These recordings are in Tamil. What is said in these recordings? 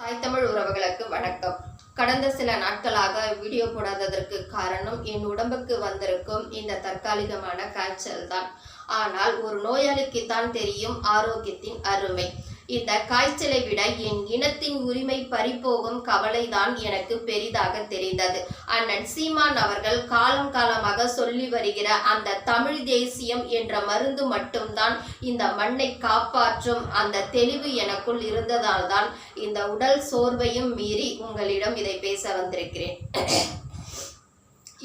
தாய் தமிழ் உறவுகளுக்கு வணக்கம். கடந்த சில நாட்களாக வீடியோ போடாததற்கு காரணம் என் உடம்புக்கு வந்திருக்கும் இந்த தற்காலிகமான காய்ச்சல் தான் ஆனால் ஒரு நோயாளிக்கு தான் தெரியும் ஆரோக்கியத்தின் அருமை. இந்த காய்ச்சலை விட என் இனத்தின் உரிமை பறிபோகும் கவலைதான் எனக்கு பெரிதாக தெரிந்தது. அண்ணன் சீமான் அவர்கள் காலம் காலமாக சொல்லி வருகிற அந்த தமிழ் தேசியம் என்ற மருந்து மட்டும்தான் இந்த மண்ணை காப்பாற்றும் அந்த தெளிவு எனக்குள் இருந்ததால்தான் இந்த உடல் சோர்வையும் மீறி உங்களிடம் இதை பேச வந்திருக்கிறேன்.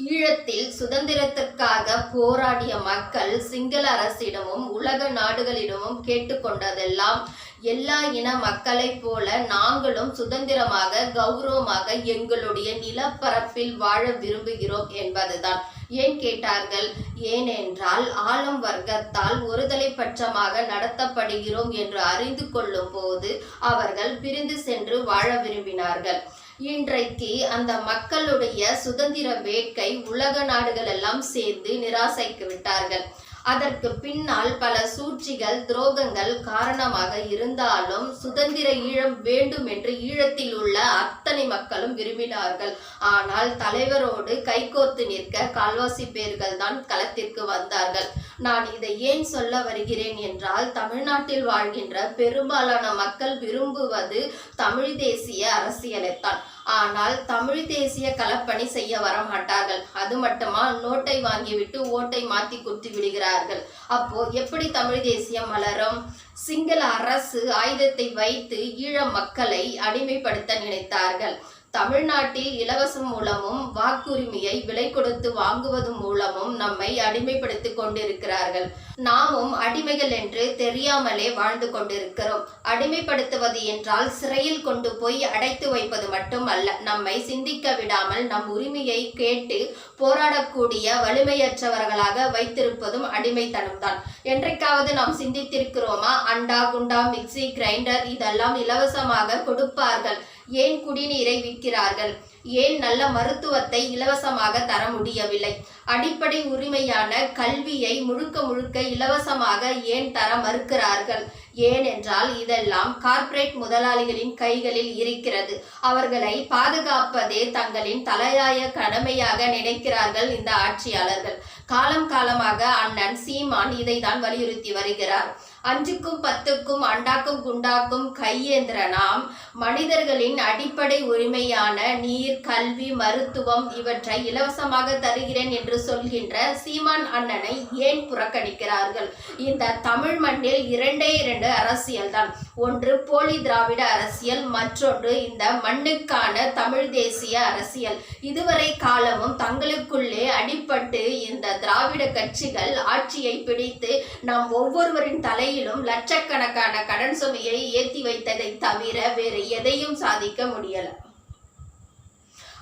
ஈழத்தில் சுதந்திரத்திற்காக போராடிய மக்கள் சிங்கள அரசிடமும் உலக நாடுகளிடமும் கேட்டுக்கொண்டதெல்லாம் எல்லா இன மக்களைப் போல நாங்களும் சுதந்திரமாக கௌரவமாக எங்களுடைய நிலப்பரப்பில் வாழ விரும்புகிறோம் என்பதுதான். ஏன் கேட்டார்கள்? ஏனென்றால் ஆளும் வர்க்கத்தால் ஒருதலை பட்சமாக நடத்தப்படுகிறோம் என்று அறிந்து கொள்ளும் போது அவர்கள் பிரிந்து சென்று வாழ விரும்பினார்கள். இன்றைக்கு அந்த மக்களுடைய சுதந்திர வேட்கை உலக நாடுகள் எல்லாம் சேர்ந்து நிராசைக்கு விட்டார்கள். அதற்கு பின்னால் பல சூழ்ச்சிகள் துரோகங்கள் காரணமாக இருந்தாலும் சுதந்திர ஈழம் வேண்டும் என்று ஈழத்தில் உள்ள அத்தனை மக்களும் விரும்பினார்கள். ஆனால் தலைவரோடு கைகோர்த்து நிற்க கால்வாசி பேர்கள் தான் களத்திற்கு வந்தார்கள். நான் இதை ஏன் சொல்ல வருகிறேன் என்றால் தமிழ்நாட்டில் வாழ்கின்ற பெரும்பாலான மக்கள் விரும்புவது தமிழ் தேசிய அரசியலைத்தான். ஆனால் தமிழ் தேசிய களப்பணி செய்ய வர மாட்டார்கள் அது மட்டுமா நோட்டை வாங்கிவிட்டு ஓட்டை மாத்தி குத்தி விடுகிறார்கள். அப்போ எப்படி தமிழ் தேசியம் வளரும் சிங்கள அரசு ஆயுதத்தை வைத்து ஈழ மக்களை அடிமைப்படுத்த நினைத்தார்கள். தமிழ்நாட்டில் இலவசம் மூலமும் வாக்குரிமையை விலை கொடுத்து வாங்குவது மூலமும் நம்மை அடிமைப்படுத்திக் கொண்டிருக்கிறார்கள். நாமும் அடிமைகள் என்று தெரியாமலே வாழ்ந்து கொண்டிருக்கிறோம். அடிமைப்படுத்துவது என்றால் சிறையில் கொண்டு போய் அடைத்து வைப்பது மட்டும் அல்ல நம்மை சிந்திக்க விடாமல் நம் உரிமையை கேட்டு போராடக்கூடிய வலிமையற்றவர்களாக வைத்திருப்பதும் அடிமைத்தனம்தான். என்றைக்காவது நாம் சிந்தித்திருக்கிறோமா? அண்டா குண்டா மிக்சி கிரைண்டர் இதெல்லாம் இலவசமாக கொடுப்பார்கள். ஏன் குடிநீரை விற்கிறார்கள்? ஏன் நல்ல மருத்துவத்தை இலவசமாக தர முடியவில்லை? அடிப்படை உரிமையான கல்வியை முழுக்க முழுக்க இலவசமாக ஏன் தர மறுக்கிறார்கள்? ஏனென்றால் இதெல்லாம் கார்ப்பரேட் முதலாளிகளின் கைகளில் இருக்கிறது. அவர்களை பாதுகாப்பதே தங்களின் தலையாய கடமையாக நினைக்கிறார்கள் இந்த ஆட்சியாளர்கள். காலம் காலமாக அண்ணன் சீமான் இதை தான் வலியுறுத்தி வருகிறார். அஞ்சுக்கும் பத்துக்கும் அண்டாக்கும் குண்டாக்கும் கையேந்திர நாம் மனிதர்களின் அடிப்படை உரிமையான நீர் கல்வி மருத்துவம் இவற்றை இலவசமாக தருகிறேன் என்று சொல்கின்ற சீமான் அண்ணனை ஏன் புறக்கணிக்கிறார்கள்? இந்த தமிழ் மண்ணில் இரண்டே இரண்டு அரசியல்தான். ஒன்று போலி திராவிட அரசியல் மற்றொன்று இந்த மண்ணுக்கான தமிழ் தேசிய அரசியல். இதுவரை காலமும் தங்களுக்குள்ளே அடிபட்டு இந்த திராவிட கட்சிகள் ஆட்சியை பிடித்து நாம் ஒவ்வொருவரின் தலையிலும் லட்சக்கணக்கான கடன் சுமையை ஏற்றி வைத்ததை தவிர வேறு எதையும் சாதிக்க முடியல.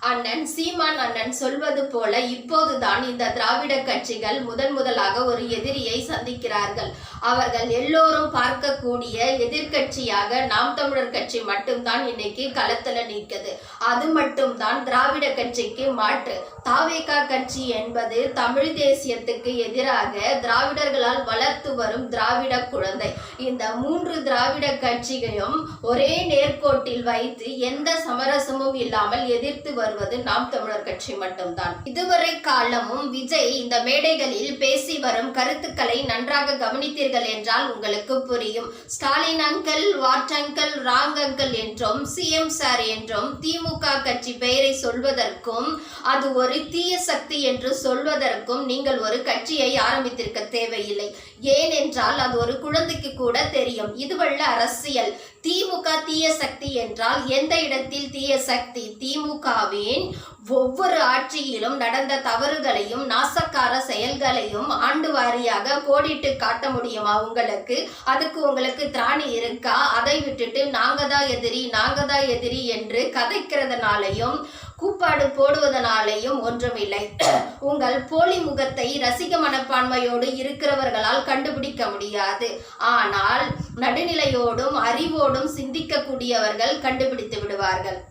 அண்ணன் சீமான் அண்ணன் சொல்வது போல இப்போதுதான் இந்த திராவிட கட்சிகள் முதன் முதலாக ஒரு எதிரியை சந்திக்கிறார்கள். அவர்கள் எல்லோரும் பார்க்கக்கூடிய எதிர்கட்சியாக நாம் தமிழர் கட்சி மட்டும்தான் இன்னைக்கு களத்துல நிற்குது. அது மட்டும்தான் திராவிட கட்சிக்கு மாற்று. தாவேகா கட்சி என்பது தமிழ் தேசியத்துக்கு எதிராக திராவிடர்களால் வளர்த்து வரும் திராவிட குழந்தை. இந்த மூன்று திராவிட கட்சிகளையும் ஒரே நேர்கோட்டில் வைத்து எந்த சமரசமும் இல்லாமல் எதிர்த்து வருவது நாம் தமிழர் கட்சி மட்டும்தான். இதுவரை காலமும் விஜய் இந்த மேடைகளில் பேசி வரும் கருத்துக்களை நன்றாக கவனித்தீர்கள். என்றால் உங்களுக்கு புரியும். Stalin uncle what uncle wrong uncle என்றும் சிஎம் சார் என்றும் திமுக கட்சி பெயரை சொல்வதற்கும் அது ஒரு தீய சக்தி என்று சொல்வதற்கும் நீங்கள் ஒரு கட்சியை ஆரம்பித்திருக்க தேவையில்லை. ஏனென்றால் அது ஒரு குழந்தைக்கு கூட தெரியும். இதுவல்ல அரசியல். திமுக தீய சக்தி என்றால் எந்த இடத்தில் தீய சக்தி? திமுகவின் ஒவ்வொரு ஆட்சியிலும் நடந்த தவறுகளையும் நாசக்கார செயல்களையும் ஆண்டு வாரியாக கோடிட்டு காட்ட முடியுமா உங்களுக்கு? அதுக்கு உங்களுக்கு திராணி இருக்கா? அதை விட்டுட்டு நாங்க தான் எதிரி நாங்க தான் எதிரி என்று கதைக்கிறதுனாலையும் கூப்பாடு போடுவதனாலேயும் ஒன்றுமில்லை. உங்கள் போலி முகத்தை ரசிக மனப்பான்மையோடு இருக்கிறவர்களால் கண்டுபிடிக்க முடியாது. ஆனால் நடுநிலையோடும் அறிவோடும் சிந்திக்கக்கூடியவர்கள் கண்டுபிடித்து விடுவார்கள்.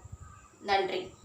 நன்றி.